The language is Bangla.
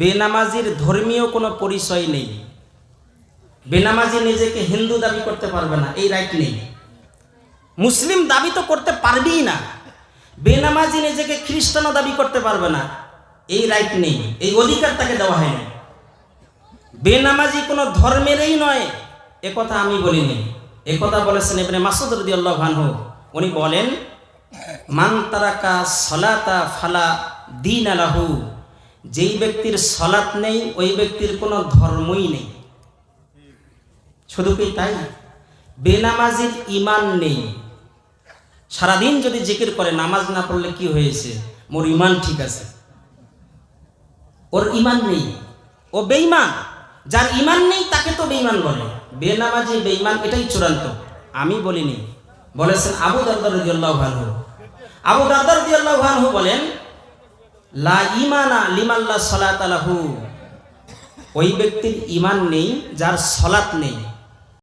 বেনামাজির ধর্মীয় কোনো পরিচয় নেই। বেনামাজি নিজেকে হিন্দু দাবি করতে পারবে না, এই রাইট নেই। মুসলিম দাবি তো করতে পারবেই না। বেনামাজি নিজেকে খ্রিস্টানও দাবি করতে পারবে না, এই রাইট নেই, এই অধিকার তাকে দেওয়া হয়নি। বেনামাজি কোনো ধর্মেরই নয় একথা আমি বলিনি। একথা বলেছেন এবারে মাসুদ রদি আল্লাহ ভানহু উনি বলেন, মান তারাকা সলাতা ফালা দিন আলাহু যেই ব্যক্তির সলাত নেই, ওই ব্যক্তির কোনো ধর্মই নেই। শুধু কি তাই? বেনামাজির ইমান নেই। সারাদিন যদি জিকির করে, নামাজ না পড়লে কি হয়েছে? মোর ইমান ঠিক আছে। ওর ইমান নেই। ও বেঈমান। যার ইমান নেই, তাকে তো বেইমান বলে। বেনামাজি বেইমান এটাই চূড়ান্ত। আমি বলিনি। বলেছেন আবু দারদার রাদিয়াল্লাহু আনহু। আবু দারদার রাদিয়াল্লাহু আনহু বলেন লা ইমানা ওই ব্যক্তির ইমান নেই যার সলাৎ নেই।